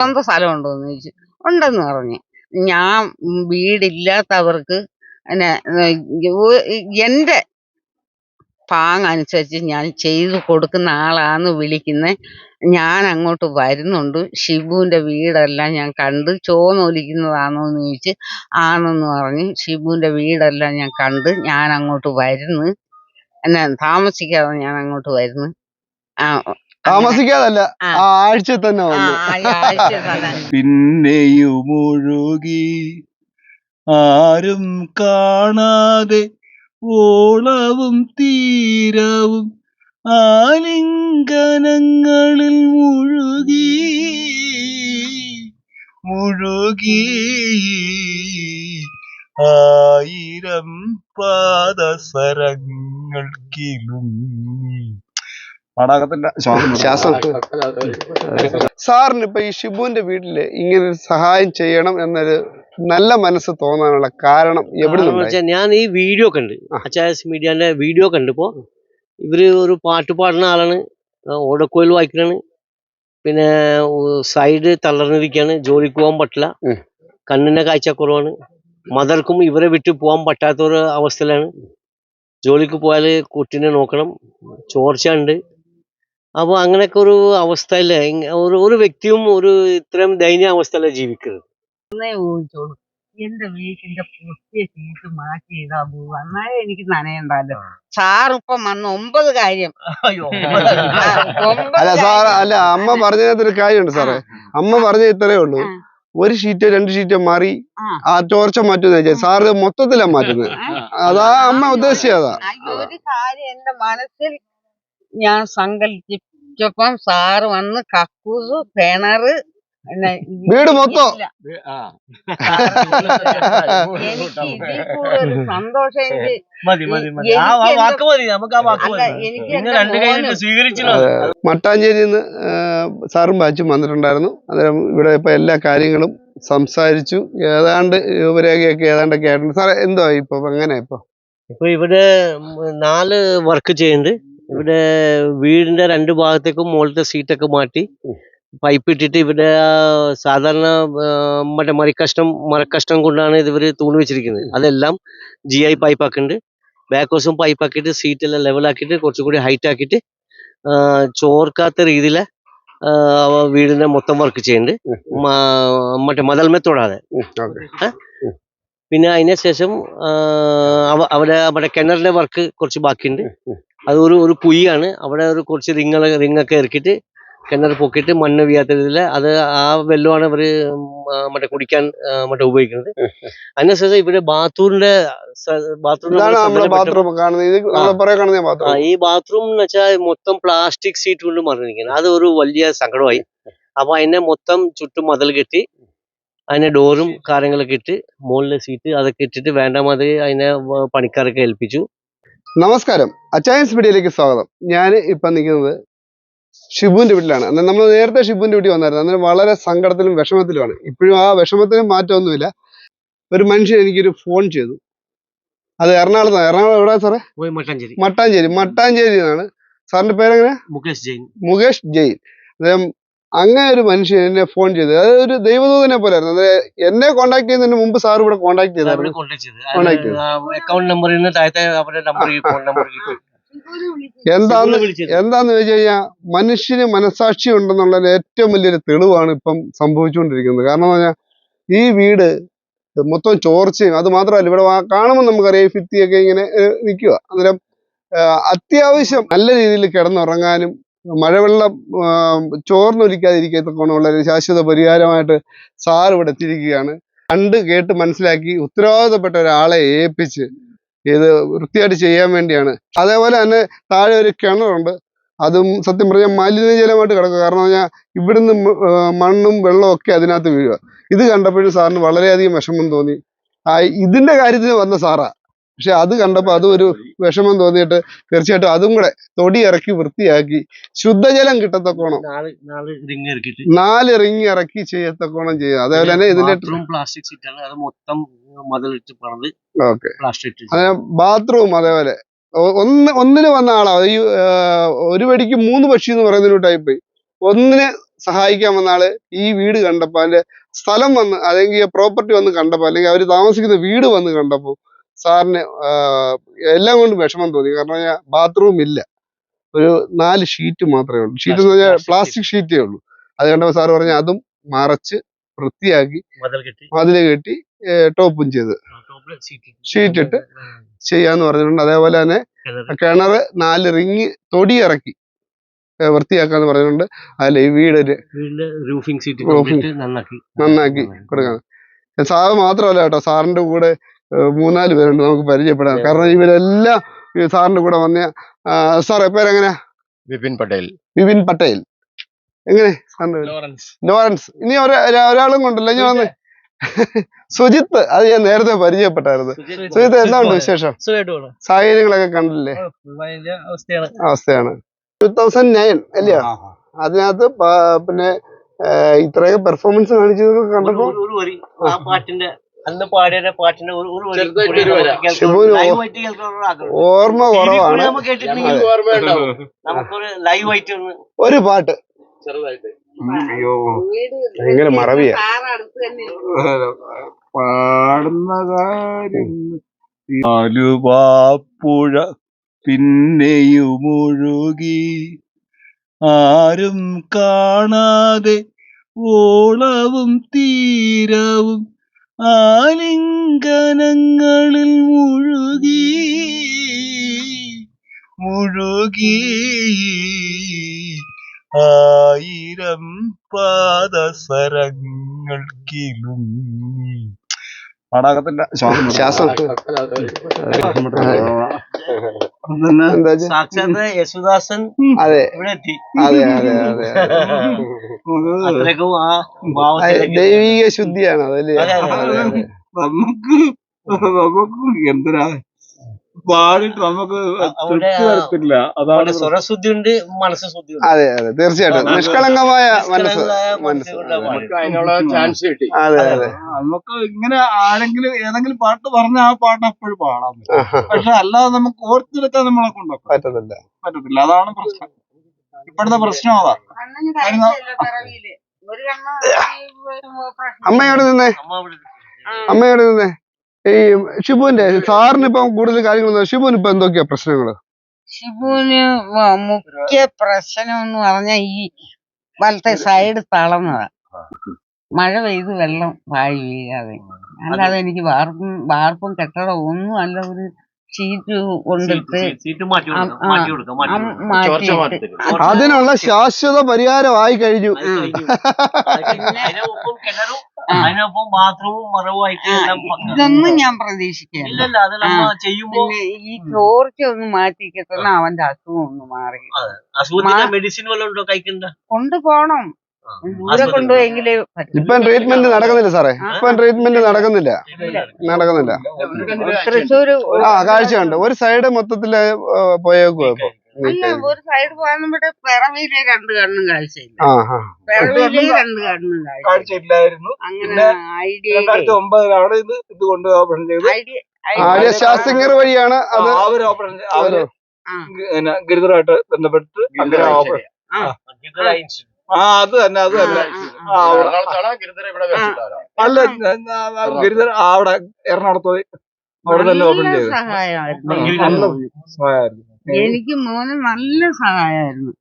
സ്വന്തം സ്ഥലമുണ്ടോ എന്ന് ചോദിച്ചു. ഉണ്ടെന്ന് പറഞ്ഞു. ഞാൻ വീടില്ലാത്തവർക്ക് എന്റെ എന്റെ പാങ് അനുസരിച്ച് ഞാൻ ചെയ്തു കൊടുക്കുന്ന ആളാന്ന് വിളിക്കുന്നത് ഞാൻ അങ്ങോട്ട് വരുന്നുണ്ട്. ഷിബുവിന്റെ വീടെല്ലാം ഞാൻ കണ്ട് ചോന്നൊലിക്കുന്നതാണോ എന്ന് ചോദിച്ച് ആണെന്ന് പറഞ്ഞ് ഷിബുവിന്റെ വീടെല്ലാം ഞാൻ കണ്ട് ഞാൻ അങ്ങോട്ട് വരുന്നു. എന്നാ താമസിക്കാതെ ഞാൻ അങ്ങോട്ട് വരുന്നു. ആ താമസിക്കാതല്ല ആഴ്ച തന്നെ തന്നെ പിന്നെയുമൊഴുകി ആരും കാണാതെ ഓളവും തീരവും ആലിംഗനങ്ങളിൽ മുഴുകി മുഴുകി ആയിരം പാദസരങ്ങൾ ശ്വാസം സാറിന് ഇപ്പൊ ഈ ഷിബുവിന്റെ വീട്ടിൽ ഇങ്ങനെ ഒരു സഹായം ചെയ്യണം എന്നൊരു നല്ല മനസ്സ് തോന്നാനുള്ള കാരണം എവിടെ ഞാൻ ഈ വീഡിയോ കണ്ട്. അച്ചായസ് മീഡിയന്റെ വീഡിയോ കണ്ടപ്പോ ഇവർ ഒരു പാട്ട് പാടുന്ന ആളാണ് ഓടക്കോയിൽ വായിക്കണാണ് പിന്നെ സൈഡ് തളർന്നിരിക്കുകയാണ് ജോലിക്ക് പോകാൻ പറ്റില്ല. കണ്ണിന്റെ കാഴ്ച കുറവാണ് മദർക്കും ഇവരെ വിട്ട് പോകാൻ പറ്റാത്ത ഒരു അവസ്ഥയിലാണ് ജോലിക്ക് പോയാൽ കുട്ടീനെ നോക്കണം ചോർച്ച ഉണ്ട് അപ്പൊ അങ്ങനെയൊക്കെ ഒരു അവസ്ഥയിൽ ഒരു ഒരു വ്യക്തിയും ഒരു ഇത്രയും ദയനീയ അവസ്ഥയിലാണ് ജീവിക്കുന്നത്? ഒന്നേ ഊഹിച്ചോളൂ. എന്റെ വീട്ടിന്റെ പൊട്ടിയ സീറ്റ് മാറ്റി ചെയ്താ പോവും എന്നാലേ എനിക്ക് നനയണ്ടല്ലോ സാറിപ്പം വന്ന് ഒമ്പത് കാര്യം. അല്ല സാർ അല്ല അമ്മ പറഞ്ഞതിനകത്തൊരു കാര്യമുണ്ട് സാറേ. അമ്മ പറഞ്ഞ ഇത്രേ ഉള്ളൂ. ഒരു ഷീറ്റോ രണ്ട് ഷീറ്റോ മാറി ആ. ടോർച്ച മാറ്റുന്ന സാറ് മൊത്തത്തിലാ മാറ്റുന്നത്. അതാ അമ്മ ഉദ്ദേശിച്ചതാ ഒരു കാര്യം എന്റെ മനസ്സിൽ ഞാൻ സങ്കല്പിച്ചപ്പം സാറ് വന്ന് കക്കൂസ് കിണറ് പിന്നെ വീട് മൊത്തം. ഇല്ല. എനിക്ക് ഇതിൽ കൂടുതൽ സന്തോഷം എനിക്ക് മതി മതി മതി. ആ ആ വാക്ക് മതി നമുക്ക് ആ വാക്ക് അല്ല മതി. എനിക്ക് നിങ്ങൾ എന്റെ രണ്ടു കഴിഞ്ഞിട്ട് മോനും സ്വീകരിച്ചല്ലോ മട്ടാഞ്ചേരിയിൽ നിന്ന് സാറും ബാച്ചും വന്നിട്ടുണ്ടായിരുന്നു. അന്നേരം ഇവിടെ ഇപ്പൊ എല്ലാ കാര്യങ്ങളും സംസാരിച്ചു. ഏതാണ്ട് രൂപരേഖയൊക്കെ ഏതാണ്ടൊക്കെ ആയിട്ടുണ്ട്. സാറേ എന്തോ ഇപ്പൊ? എങ്ങനെ ഇപ്പൊ? ഇപ്പൊ ഇവിടെ നാല് വർക്ക് ചെയ്യുന്നുണ്ട്. ഇവിടെ വീടിന്റെ രണ്ട് ഭാഗത്തേക്കും മുകളിലത്തെ സീറ്റൊക്കെ മാറ്റി പൈപ്പ് ഇട്ടിട്ട് ഇവിടെ സാധാരണ മറ്റേ മരക്കഷ്ണം മരക്കഷ്ണം കൊണ്ടാണ് ഇത് ഇവർ തൂണ് വെച്ചിരിക്കുന്നത്. അതെല്ലാം ജി ഐ പൈപ്പ് ആക്കുന്നുണ്ട് ബാക്ക് വശം പൈപ്പ് ആക്കിയിട്ട് സീറ്റ് എല്ലാം ലെവൽ ആക്കിയിട്ട് കുറച്ചുകൂടി ഹൈറ്റ് ആക്കിയിട്ട് ചോർക്കാത്ത രീതിയിൽ വീടിന്റെ മൊത്തം വർക്ക് ചെയ്യുന്നുണ്ട്. മറ്റേ മതൽമെ തൊടാതെ പിന്നെ അതിന് ശേഷം ആ, അവ- അവിടെ അവിടെ കിണറിന്റെ വർക്ക് കുറച്ച് ബാക്കിയുണ്ട്. അത് ഒരു ഒരു കുഴിയാണ്. അവിടെ ഒരു കുറച്ച് റിങ്ങൾ റിങ്ങൊക്കെ ഇറക്കിയിട്ട് കിണർ പൊക്കിയിട്ട് മണ്ണ് വീഴാത്ത രീതിയിൽ അത് ആ വെള്ളമാണ് ഇവർ മറ്റേ കുടിക്കാൻ മറ്റേ ഉപയോഗിക്കുന്നത്. അതിനുശേഷം ഇവിടെ ബാത്റൂമിന്റെ ബാത്റൂം ഈ ബാത്റൂം എന്ന് വെച്ചാൽ മൊത്തം പ്ലാസ്റ്റിക് സീറ്റ് കൊണ്ട് മറിഞ്ഞിരിക്കുന്നത് അത് ഒരു വലിയ സങ്കടമായി. അപ്പൊ അതിനെ മൊത്തം ചുറ്റും മതിൽ കെട്ടി അതിനെ ഡോറും കാര്യങ്ങളൊക്കെ ഇട്ട് മുകളിലെ സീറ്റ് അതൊക്കെ ഇട്ടിട്ട് വേണ്ട മാതിരി അതിനെ പണിക്കാരൊക്കെ ഏൽപ്പിച്ചു. നമസ്കാരം. അച്ചായൻസ് വീഡിയോയിലേക്ക് സ്വാഗതം. ഞാൻ ഇപ്പൊ നിൽക്കുന്നത് ഷിബുവിന്റെ വീട്ടിലാണ്. എന്നാൽ നമ്മൾ നേരത്തെ ഷിബുവിന്റെ വീട്ടിൽ വന്നായിരുന്നു. അന്നേരം വളരെ സങ്കടത്തിലും വിഷമത്തിലുമാണ്. ഇപ്പോഴും ആ വിഷമത്തിനും മാറ്റമൊന്നുമില്ല. ഒരു മനുഷ്യൻ എനിക്കൊരു ഫോൺ ചെയ്തു. അത് എറണാകുളത്താണ് എറണാകുളം എവിടെ സാറേ? മട്ടാഞ്ചേരി. മട്ടാഞ്ചേരി. മട്ടാഞ്ചേരി എന്നാണ് സാറിന്റെ പേരെങ്ങനെ? മുകേഷ് ജെയിൻ. മുകേഷ് ജെയിൻ. അദ്ദേഹം അങ്ങനെ ഒരു മനുഷ്യൻ എന്നെ ഫോൺ ചെയ്തു. അതായത് ഒരു ദൈവദൂതനെ പോലായിരുന്നു. അതായത് എന്നെ കോണ്ടാക്ട് ചെയ്യുന്നതിന് മുമ്പ് സാർ ഇവിടെ കോണ്ടാക്ട് ചെയ്തായിരുന്നു. ചെയ്തു. അക്കൗണ്ട് നമ്പറിൽ നിന്ന് താഴത്തെ അവരുടെ നമ്പർ ഫോൺ നമ്പർ എന്താന്ന് എന്താന്ന് വെച്ച് കഴിഞ്ഞാൽ മനുഷ്യന് മനസാക്ഷി ഉണ്ടെന്നുള്ളതിന് ഏറ്റവും വലിയൊരു തെളിവാണ് ഇപ്പം സംഭവിച്ചുകൊണ്ടിരിക്കുന്നത്. കാരണം എന്ന് പറഞ്ഞാൽ ഈ വീട് മൊത്തം ചോർച്ചയും അത് മാത്രമല്ല ഇവിടെ കാണുമ്പോൾ നമുക്കറിയാം ഈ ഭിത്തിയൊക്കെ ഇങ്ങനെ നിൽക്കുക അന്നേരം അത്യാവശ്യം നല്ല രീതിയിൽ കിടന്നുറങ്ങാനും മഴവെള്ളം ചോർന്നൊലിക്കാതിരിക്കത്തക്കോണമുള്ള ഒരു ശാശ്വത പരിഹാരമായിട്ട് സാർ ഇവിടെ എത്തിയിരിക്കുകയാണ്. കണ്ട് കേട്ട് മനസ്സിലാക്കി ഉത്തരവാദിത്തപ്പെട്ട ഒരാളെ ഏൽപ്പിച്ച് ഇത് വൃത്തിയായിട്ട് ചെയ്യാൻ വേണ്ടിയാണ്. അതേപോലെ തന്നെ താഴെ ഒരു കിണറുണ്ട്. അതും സത്യം പറഞ്ഞാൽ മലിനജലമായിട്ട് കിടക്കുക. കാരണം പറഞ്ഞാൽ ഇവിടുന്ന് മണ്ണും വെള്ളവും ഒക്കെ അതിനകത്ത് വീഴുക. ഇത് കണ്ടപ്പോഴും സാറിന് വളരെയധികം വിഷമം തോന്നി. ഇതിന്റെ കാര്യത്തിന് വന്ന സാറാ. പക്ഷെ അത് കണ്ടപ്പോൾ അത് ഒരു വിഷമം തോന്നിയിട്ട് തീർച്ചയായിട്ടും അതും കൂടെ തൊടി ഇറക്കി വൃത്തിയാക്കി ശുദ്ധജലം കിട്ടത്തക്കോണം നാല് നാല് റിങ് ഇറക്കി ചെയ്യത്തക്കോണം ചെയ്യുക. അതേപോലെ തന്നെ ഇതിന്റെ പ്ലാസ്റ്റിക് സീറ്റാണ് അത് മൊത്തം മതിലിട്ട് ഓക്കെ. ബാത്റൂം അതേപോലെ. ഒന്ന് ഒന്നിന് വന്ന ആളാ. ഈ ഒരു വെടിക്ക് മൂന്ന് പക്ഷി എന്ന് പറയുന്ന ഒരു ടൈപ്പ് ഒന്നിനെ സഹായിക്കാൻ വന്ന ആൾ ഈ വീട് കണ്ടപ്പോ അതിന്റെ സ്ഥലം വന്ന് അല്ലെങ്കിൽ പ്രോപ്പർട്ടി വന്ന് കണ്ടപ്പോ അല്ലെങ്കിൽ അവർ താമസിക്കുന്ന വീട് വന്ന് കണ്ടപ്പോ സാറിന് എല്ലാം കൊണ്ടും വിഷമം തോന്നി. കാരണം ഞാൻ ബാത്റൂം ഇല്ല. ഒരു നാല് ഷീറ്റ് മാത്രമേ ഉള്ളൂ. ഷീറ്റ് എന്ന് പറഞ്ഞാൽ പ്ലാസ്റ്റിക് ഷീറ്റേ ഉള്ളൂ. അത് കണ്ടപ്പോൾ സാറ് പറഞ്ഞ അതും മറച്ച് വൃത്തിയാക്കി മതിൽ കെട്ടി. അതിൽ ടോപ്പും ചെയ്ത്. ഷീറ്റ് ഇട്ട്. ചെയ്യാന്ന് പറഞ്ഞിട്ടുണ്ട്. അതേപോലെ തന്നെ കിണറ്. കിണറ് നാല് റിങ് തൊടി ഇറക്കി വൃത്തിയാക്കാന്ന് പറഞ്ഞിട്ടുണ്ട്. അതിൽ ഈ വീടൊരു റൂഫിംഗ്. നന്നാക്കി നന്നാക്കി. കൊടുക്കണം. സാറ് മാത്രമല്ല കേട്ടോ സാറിന്റെ കൂടെ മൂന്നാൽ പേരുണ്ട് നമുക്ക് പരിചയപ്പെടാം. കാരണം ഇവരെല്ലാം സാറിന്റെ കൂടെ വന്ന. സാറേ പേരെങ്ങനെ? വിപിൻ പട്ടേൽ. വിപിൻ പട്ടേൽ. എങ്ങനെ? ലോറൻസ്. ഇനി ഒരാ- ഒരാ- ഒരാളും കൊണ്ടല്ലോ? ഇനി വന്ന് സുജിത്ത്. അത് ഞാൻ നേരത്തെ പരിചയപ്പെട്ടായിരുന്നു. സുജിത്ത് എന്താ ഉണ്ട് വിശേഷം? സാഹചര്യങ്ങളൊക്കെ കണ്ടില്ലേ? അവസ്ഥയാണ്. ടൂ തൗസൻഡ് നയൻ അല്ലേ? അതിനകത്ത് പിന്നെ ഇത്രയൊക്കെ പെർഫോമൻസ് കാണിച്ചത് കണ്ടപ്പോ അന്ന് പാടിയ പാട്ടിന്റെ ഓർമ്മ കുറവാണ്. നമുക്കൊരു ലൈവ് ആയിട്ട് ഒരു പാട്ട്. ചെറുതായിട്ട്. അയ്യോ. ഭയങ്കര മറവിയാ. പാടുന്ന കാര്യം ആലുവാപ്പുഴ പിന്നെയുമൊഴുകി ആരും കാണാതെ ഓളവും തീരവും ആലിംഗനങ്ങളിൽ മുഴുകി മുഴുകി. ആയിരം പാദസരങ്ങൾക്കിലുങ്ങി നാടകത്തിന്റെ ശ്വാസം എന്താ യേശുദാസൻ അതെ. അതെ അതെ അതെ അത്രയ്ക്കും ആ ദൈവിക ശുദ്ധിയാണ് അതല്ലേ? അതെ, അതെ, അതെ, അതെ. നമുക്ക് നമുക്ക് എന്തിനാ? പാടിട്ട് നമുക്ക് തൃപ്തി വരത്തില്ല. അതാണ് സ്വരശുദ്ധി ഉണ്ട് മനസ്സ് ശുദ്ധി അതെ അതെ തീർച്ചയായിട്ടും. നിഷ്കളങ്കമായ മനസ്സ് മനസ്സ്. നമുക്ക് അതിനുള്ള ചാൻസ് കിട്ടി. അതെ അതെ. നമുക്ക് ഇങ്ങനെ ആരെങ്കിലും ഏതെങ്കിലും പാട്ട് പറഞ്ഞാൽ ആ പാട്ട് അപ്പോഴും പാടാൻ പറ്റും. പക്ഷെ അല്ലാതെ നമുക്ക് ഓർത്തെടുക്കാൻ നമ്മളെ കൊണ്ടൊക്കെ പറ്റത്തില്ല. പറ്റത്തില്ല. അതാണ് പ്രശ്നം. ഇപ്പോഴത്തെ പ്രശ്നം അതാ. അമ്മയോട് നിന്നേ. അമ്മയോട് നിന്നേ? ഈ ഷിബുവിന്റെ സാറിന് ഇപ്പം കൂടുതൽ കാര്യങ്ങൾ ഷിബുവിന് ഇപ്പൊ എന്തൊക്കെയാ പ്രശ്നങ്ങൾ? ഷിബുവിന് വ- മുഖ്യ പ്രശ്നം എന്ന് പറഞ്ഞാൽ ഈ വലത്തെ സൈഡ് തളർന്നതാ. മഴ പെയ്ത് വെള്ളം വായി വീഴാതെ. അല്ലാതെ എനിക്ക് വാർപ്പും വാർപ്പും കെട്ടടവും ഒന്നും അല്ല ഒരു ഷീറ്റ് കൊണ്ടിട്ട് അതിനുള്ള ശാശ്വത പരിഹാരമായി കഴിഞ്ഞു. അത് കഴിഞ്ഞു. അതിനൊപ്പം ബാത്റൂമും മറവുമായിട്ട്. ഇതൊന്നും ഞാൻ പ്രതീക്ഷിക്കുകയല്ല ഇല്ലല്ല അത് നമ്മ ചെയ്യുമ്പോ ഈ ചോർച്ച ഒന്ന് മാറ്റി കിട്ടുന്ന അവന്റെ അസുഖം ഒന്ന് മാറി. മെഡിസിൻ വല്ലതും ഉണ്ടോ കഴിക്കണ്ട കൊണ്ടുപോണം. ഇപ്പം ട്രീറ്റ്മെന്റ് നടക്കുന്നില്ല സാറേ. ഇപ്പം ട്രീറ്റ്മെന്റ് നടക്കുന്നില്ല. നടക്കുന്നില്ല. തൃശ്ശൂര് ആ കാഴ്ചയുണ്ട്. ഒരു സൈഡ് മൊത്തത്തിൽ പോയേക്കുവാ ഇപ്പൊ. അല്ല ഒരു സൈഡ് പോകുമ്പോഴേ പിറവിയിലെ രണ്ട് കണ്ണും കാഴ്ചയില്ല. പിറവിയിലെ രണ്ട് കണ്ണും കാഴ്ച കാഴ്ചയില്ലായിരുന്നു. അങ്ങനെ ഐഡിയ രണ്ടായിരത്തി ഒമ്പതിലാണ് ഇത് ഇത് കൊണ്ട് ചെയ്ത്. ഐഡിയ ആര്യ വഴിയാണ് അത് അവർ ഓപ്പൺ അവർ ഗിരിതറായിട്ട് ബന്ധപ്പെട്ട് അങ്ങനെ ഓപ്പൺ ആ. അത് തന്നെ അത് തന്നെ. അല്ല ഗിരിധര അവിടെ എറണാകുളത്ത് പോയി. അവിടെ തന്നെ ഓപ്പൺ ചെയ്തു. സഹായമായിരുന്നു. എനിക്ക് മോന് നല്ല സഹായമായിരുന്നു.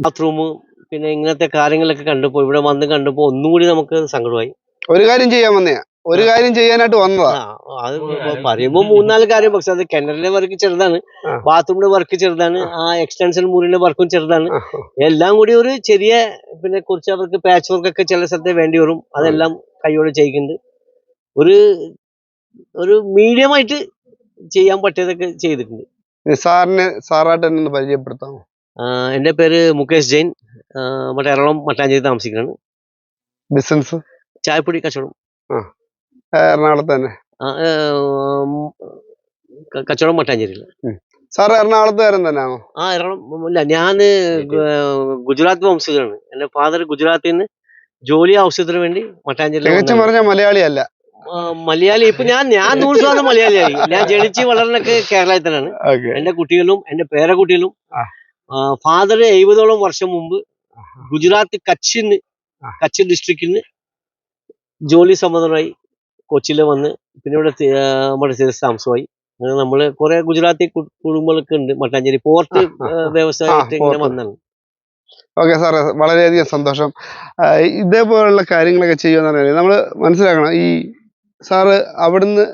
ബാത്റൂം പിന്നെ ഇങ്ങനത്തെ കാര്യങ്ങളൊക്കെ കണ്ടപ്പോ ഇവിടെ വന്ന് കണ്ടപ്പോ ഒന്നും കൂടി നമുക്ക് സങ്കടമായി. ഒരു കാര്യം ചെയ്യാൻ വന്നയാ ഒരു കാര്യം ചെയ്യാനായിട്ട് വന്നതാ. ആ, അത് പറയുമ്പോ മൂന്നാൽ കാര്യം. പക്ഷെ അത് കിണറിന്റെ വർക്ക് ചെറുതാണ്. ബാത്റൂമിന്റെ വർക്ക് ചെറുതാണ്. ആ. എക്സ്റ്റൻഷൻ മുറിന്റെ വർക്കും ചെറുതാണ്. എല്ലാം കൂടി ഒരു ചെറിയ പിന്നെ കുറച്ച് അവർക്ക് പാച്ച് വർക്ക് ഒക്കെ ചില സ്ഥലത്തെ വേണ്ടി വരും. അതെല്ലാം കൈയോടെ ചെയ്യിക്കുന്നുണ്ട്. ഒരു ഒരു മീഡിയം ആയിട്ട് ചെയ്യാൻ പറ്റിയതൊക്കെ ചെയ്തിട്ടുണ്ട്. സാറിന് സാറായിട്ട് എന്നെ ഒന്ന് പരിചയപ്പെടുത്താമോ? ആ, എന്റെ പേര് മുകേഷ് ജെയിൻ. ആ, മറ്റേ എറണാകുളം മട്ടാഞ്ചേരി താമസിക്കുകയാണ് ബിസിനസ് ചായപ്പൊടി കച്ചവടം. എറണാകുളത്ത് തന്നെ. ആ, ഏ, ക- കച്ചവടം മട്ടാഞ്ചേരിയിൽ സാർ എറണാകുളത്തുകാരൻ തന്നെയാണോ? ആ എറണാകുളം ഇല്ല ഞാൻ ഗുജറാത്ത് വംശജനാണ് എന്റെ ഫാദർ ഗുജറാത്തിൽ നിന്ന് ജോലി ആവശ്യത്തിന് വേണ്ടി മട്ടാഞ്ചേരി തികച്ചും പറഞ്ഞ മലയാളിയല്ല. ആ, മലയാളി ഇപ്പൊ ഞാൻ ഞാൻ നൂറ് ശതമാനം മലയാളിയായി. ഞാൻ ജനിച്ച് വളർന്നൊക്കെ കേരളത്തിൽ തന്നെയാണ് എന്റെ കുട്ടികളും എന്റെ പേരക്കുട്ടികളും കുട്ടികളും ഫാദർ എഴുപതോളം വർഷം മുമ്പ് ഗുജറാത്ത് കച്ചിന്ന് കച്ച് ഡിസ്ട്രിക്റ്റിന് ജോലി സംബന്ധമായി കൊച്ചിയിൽ വന്ന് പിന്നെ ഇവിടെ നമ്മുടെ സ്ഥിരസ് താമസമായി. അങ്ങനെ നമ്മൾ കുറെ ഗുജറാത്തി കുടുംബങ്ങളൊക്കെ ഉണ്ട്. മട്ടാഞ്ചേരി പോർട്ട് വ്യവസായമായിട്ട് ഇങ്ങനെ. വന്നാണ് ഓക്കെ സാറേ വളരെയധികം സന്തോഷം. ഇതേപോലുള്ള കാര്യങ്ങളൊക്കെ ചെയ്യുമെന്ന് പറഞ്ഞാൽ നമ്മൾ മനസ്സിലാക്കണം ഈ സാറ് അവിടുന്ന്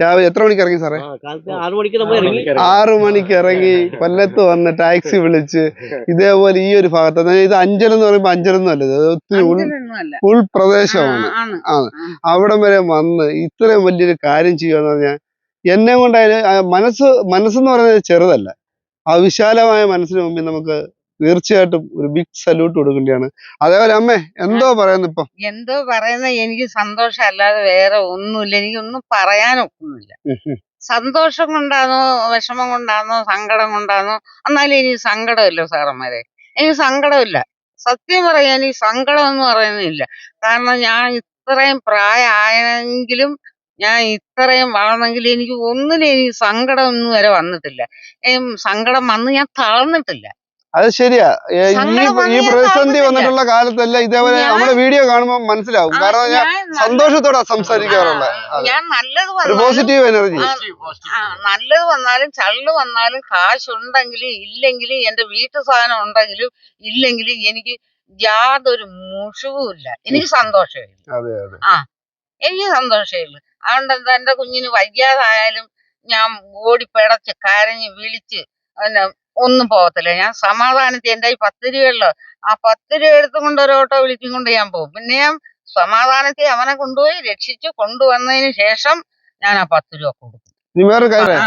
രാവിലെ എത്ര മണിക്ക് ഇറങ്ങി സാറേ? ആറു മണിക്ക് ഇറങ്ങി. ആറു മണിക്ക് ഇറങ്ങി. കൊല്ലത്ത് വന്ന് ടാക്സി വിളിച്ച് ഇതേപോലെ ഈ ഒരു ഭാഗത്ത് അതായത് ഇത് അഞ്ചൽ എന്ന് പറയുമ്പോ അഞ്ചലൊന്നും അല്ല ഇത് ഒത്തിരി ഉൾ. ഉൾപ്രദേശമാണ്. ആണ്. അവിടം വരെ വന്ന് ഇത്രയും വലിയൊരു കാര്യം ചെയ്യുക പറഞ്ഞാൽ എന്നെ കൊണ്ടായാലും മനസ്സ് മനസ്സെന്ന് പറയുന്നത് ചെറുതല്ല. ആ വിശാലമായ മനസ്സിന് മുമ്പിൽ നമുക്ക് തീർച്ചയായിട്ടും ഒരു ബിഗ് സല്യൂട്ട് കൊടുക്കേണ്ടതാണ് അതേപോലെ അമ്മേ എന്തോ പറയുന്നു ഇപ്പൊ? എന്തോ പറയുന്ന എനിക്ക് സന്തോഷം അല്ലാതെ വേറെ ഒന്നുമില്ല. എനിക്കൊന്നും പറയാനൊക്കുന്നില്ല സന്തോഷം കൊണ്ടാണോ വിഷമം കൊണ്ടാണോ സങ്കടം കൊണ്ടാണോ എന്നാലും എനിക്ക് സങ്കടമില്ല സാറന്മാരെ. എനിക്ക് സങ്കടമില്ല. സത്യം പറയാൻ എനിക്ക് സങ്കടം എന്ന് പറയുന്നില്ല. കാരണം ഞാൻ ഇത്രയും പ്രായമായെങ്കിലും ഞാൻ ഇത്രയും വളർന്നെങ്കിൽ എനിക്ക് ഒന്നിനും എനിക്ക് സങ്കടം ഒന്നും വരെ വന്നിട്ടില്ല സങ്കടം വന്ന് ഞാൻ തളർന്നിട്ടില്ല. അത് ശരിയാ. ഈ ഈ പ്രതിസന്ധി വന്നിട്ടുള്ള കാലത്തല്ല ഇതേപോലെ നമ്മുടെ വീഡിയോ കാണുമ്പോൾ മനസ്സിലാവും. കാരണം ഞാൻ സന്തോഷത്തോടെ സംസാരിക്കാറുള്ള. ഞാൻ നല്ലത് പോസിറ്റീവ് എനർജി ആ, ആ, നല്ലത് വന്നാലും ചള്ള് വന്നാലും കാശുണ്ടെങ്കിലും ഇല്ലെങ്കിലും എന്റെ വീട്ടു സാധനം ഉണ്ടെങ്കിലും ഇല്ലെങ്കിലും എനിക്ക് യാതൊരു മുഷിവും ഇല്ല. എനിക്ക് സന്തോഷമില്ല അതെ അതെ. എനിക്ക് സന്തോഷമില്ല അതുകൊണ്ട് എന്താ എന്റെ കുഞ്ഞിന് വയ്യാതായാലും ഞാൻ ഓടി പിടച്ച് കരഞ്ഞ് വിളിച്ച് പിന്നെ ഒന്നും പോകത്തില്ല. ഞാൻ സമാധാനത്തിൽ എന്റെ ഈ പത്ത് രൂപയുള്ളു ആ പത്ത് രൂപ എടുത്തുകൊണ്ട് ഒരു ഓട്ടോ വിളിച്ചും കൊണ്ട് ഞാൻ പോകും. പിന്നെ ഞാൻ സമാധാനത്തിൽ അവനെ കൊണ്ടുപോയി രക്ഷിച്ചു കൊണ്ടുവന്നതിന് ശേഷം ഞാൻ ആ പത്ത് രൂപ കൊടുക്കും. നീ കാര്യം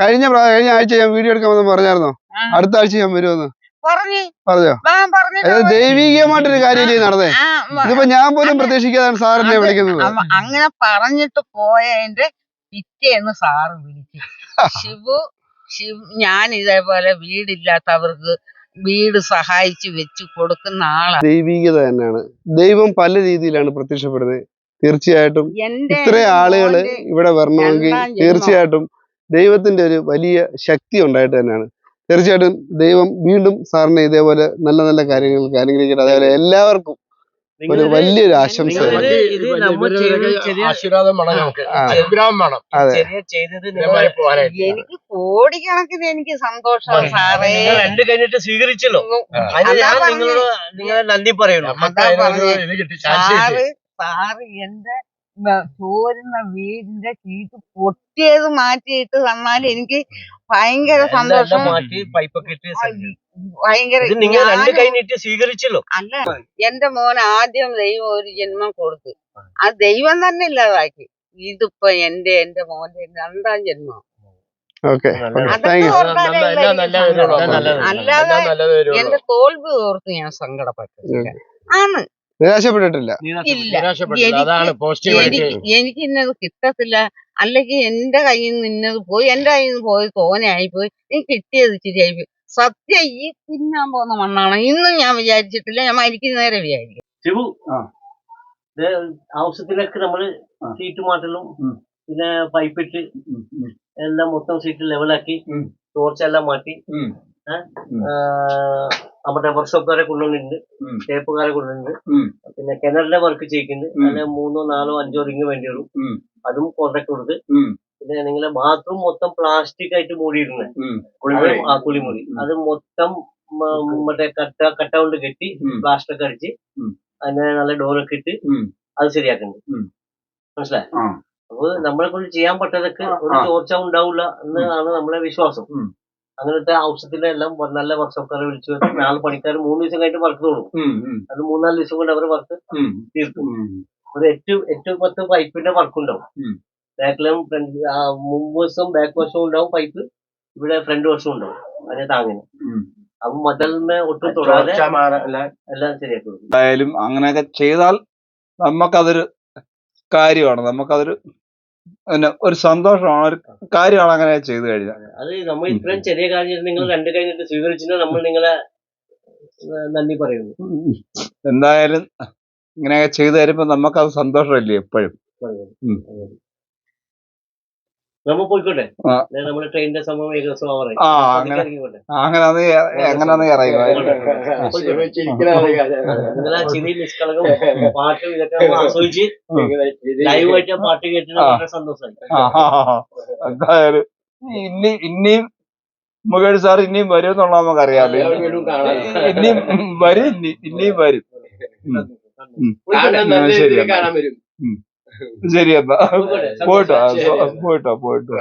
കഴിഞ്ഞ കഴിഞ്ഞ ആഴ്ച ഞാൻ വീഡിയോ എടുക്കാമെന്ന് പറഞ്ഞായിരുന്നോ. അടുത്ത ആഴ്ച ഞാൻ വരുമെന്ന്. പറഞ്ഞ്. ദൈവികമായിട്ടൊരു കാര്യമില്ലേ നടന്നേ? ഇതിപ്പോ ഞാൻ പോലും പ്രതീക്ഷിക്കാതാണ് സാറിനെ വിളിക്കുന്നത്. അങ്ങനെ പറഞ്ഞിട്ട് പോയതിന്റെ പിറ്റേന്ന് സാറ് വിളിച്ചു. ശിവ് ഞാൻ ഇതേപോലെ വീടില്ലാത്തവർക്ക് വീട് സഹായിച്ച് വെച്ച് കൊടുക്കുന്ന ആളാണ് ദൈവീകത തന്നെയാണ്. ദൈവം പല രീതിയിലാണ് പ്രത്യക്ഷപ്പെടുന്നത്. തീർച്ചയായിട്ടും ഇത്ര ആളുകൾ ഇവിടെ വരണമെങ്കിൽ തീർച്ചയായിട്ടും ദൈവത്തിന്റെ ഒരു വലിയ ശക്തി ഉണ്ടായിട്ട് തന്നെയാണ്. തീർച്ചയായിട്ടും ദൈവം വീണ്ടും സാറിനെ ഇതേപോലെ നല്ല നല്ല കാര്യങ്ങൾക്ക് അനുഗ്രഹിക്കട്ടെ. അതേപോലെ എല്ലാവർക്കും ഒരു വലിയൊരു ആശംസ. എനിക്ക് കോടിക്കണക്കിന് എനിക്ക് സന്തോഷം സാറേ. നിങ്ങൾ രണ്ട് കഴിഞ്ഞിട്ട് സ്വീകരിച്ചല്ലോ. ഞാൻ. നിങ്ങളോട് നിങ്ങളെ നന്ദി പറയുന്നു. സാറ് സാറ് എന്റെ ചോരുന്ന വീടിന്റെ ചീട്ട് പൊട്ടിയത് മാറ്റിയിട്ട് തന്നാൽ എനിക്ക് ഭയങ്കര സന്തോഷം. ഭയങ്കര ഇത് നിങ്ങൾ രണ്ട് ഞാനും- സ്വീകരിച്ചല്ലോ. അല്ല എന്റെ മോൻ ആദ്യം ദൈവം ഒരു ജന്മം കൊടുത്തു. ആ. ദൈവം തന്നെ ഇല്ലാതാക്കി. ഇതിപ്പോ എന്റെ എന്റെ മോന്റെ രണ്ടാം ജന്മം. ഓക്കെ. അല്ലാതെ എന്റെ തോൽവി ഓർത്ത് ഞാൻ സങ്കടപ്പെട്ടില്ല ആണ്. നിരാശപ്പെട്ടിട്ടില്ല. നിരാശപ്പെട്ടില്ല അതാണ് എനിക്ക് എനിക്ക് എനിക്ക് ഇന്നത് കിട്ടത്തില്ല. അല്ലെങ്കിൽ എന്റെ കയ്യിൽ നിന്ന് ഇന്നത് പോയി എന്റെ കയ്യിൽ നിന്ന് പോയി തോനെയായി പോയി. എനിക്ക് കിട്ടിയത് ഇച്ചിരിയായി പോയി. സത്യം ഈ തിന്നാൻ പോകുന്ന മണ്ണാണ്. ഇന്നും ഞാൻ വിചാരിച്ചിട്ടില്ല. ഞാൻ മരിക്കുന്ന നേരെ വിചാരിക്കും. ശിവു ആ. ഇത് ആവശ്യത്തിനൊക്കെ നമ്മൾ ആ. സീറ്റ് മാറ്റലും ഉം. പിന്നെ പൈപ്പിട്ട് എല്ലാം മൊത്തം സീറ്റ് ലെവലാക്കി ഉം. ടോർച്ചെല്ലാം മാറ്റി ഉം. നമ്മുടെ വർക്ക്ഷോപ്പുകാരെ ഉം. ടേപ്പുകാരെ കൊണ്ടുവന്നിട്ടുണ്ട്. പിന്നെ കിണറിന്റെ വർക്ക് ചെയ്യിക്കുന്നുണ്ട്. അങ്ങനെ അതിന് മൂന്നോ നാലോ അഞ്ചോ റിങ് വേണ്ടി വരും അതും കോൺട്രാക്ട് കൊടുത്ത് പിന്നെ നിങ്ങളെ ബാത്റൂം മൊത്തം പ്ലാസ്റ്റിക് ആയിട്ട് കുളിമുറി. ആ കുളിമുറി. അത് മൊത്തം മറ്റേ കട്ട കട്ട കൊണ്ട് കെട്ടി. പ്ലാസ്റ്റർ ഒക്കെ അടിച്ച് അതിനെ നല്ല ഡോറൊക്കെ ഇട്ട് അത് ശരിയാക്കുന്നുണ്ട്. മനസ്സിലായി? അപ്പൊ നമ്മളെ കൊണ്ട് ചെയ്യാൻ പറ്റാതൊക്കെ ഒരു. ചോർച്ച ഉണ്ടാവില്ല എന്നാണ് നമ്മളെ വിശ്വാസം. അങ്ങനത്തെ ആവശ്യത്തിന്റെ എല്ലാം നല്ല വർഷക്കാരെ വിളിച്ചു വരും നാല് പണിക്കാർ മൂന്ന് ദിവസം കഴിഞ്ഞിട്ട് വർക്ക് തുടങ്ങും. അത് മൂന്നാൽ ദിവസം കൊണ്ട് അവർ വർക്ക്. തീർക്കും. ഒരു എട്ട് എട്ട് പത്ത് പൈപ്പിന്റെ വർക്ക് ഉണ്ടാവും. ബാക്കിലും ഫ്രണ്ട് മുമ്പ് വശവും ബാക്ക് വശവും ഉണ്ടാവും പൈപ്പ് ഇവിടെ ഫ്രണ്ട് വശവും ഉണ്ടാവും. അതിനെ താങ്ങിന് ഉം. അപ്പൊ മതലിനെ ഒട്ടും തൊടാതെ എല്ലാം ശരിയാക്കും. ശരിയാക്കി കൊടുക്കും എന്തായാലും അങ്ങനെയൊക്കെ ചെയ്താൽ നമുക്കതൊരു കാര്യമാണ്. നമുക്കതൊരു പിന്നെ ഒരു സന്തോഷമാണ് ഒരു കാര്യമാണ് അങ്ങനെ ചെയ്തു കഴിഞ്ഞാൽ. അത്. നമ്മൾ ഇത്രയും ചെറിയ കാര്യം നിങ്ങൾ കണ്ടു കഴിഞ്ഞിട്ട് സ്വീകരിച്ചിട്ട് നമ്മൾ നിങ്ങളെ നന്ദി പറയുന്നു. എന്തായാലും ഇങ്ങനെയൊക്കെ ചെയ്തു തരുമ്പോൾ നമുക്കത് സന്തോഷമല്ലേ എപ്പോഴും. നമ്മ പോയിക്കോട്ടെ. നമ്മുടെ ട്രെയിനിന്റെ സമയം ഏകദേശം ആവാറായി ആ അങ്ങനെ. അങ്ങനെ എങ്ങനെയാന്ന് ഇറങ്ങുക പാട്ടും. ഇതൊക്കെ നമ്മൾ ആസ്വദിച്ച് ലൈവായിട്ട് ആ പാട്ട് കേട്ടിട്ട്. വളരെ സന്തോഷമായി. എന്തായാലും ഇനി ഇനിയും മുകേഷ് സാർ ഇനിയും വരും എന്നുള്ള നമുക്ക് അറിയാം ഇനിയും വരും ഇനി ഇനിയും വരും. ശരി കാണാൻ എന്നാ. ശരി എന്നാ. പോയിട്ടോ. പോയിട്ടോ പോയിട്ടോ.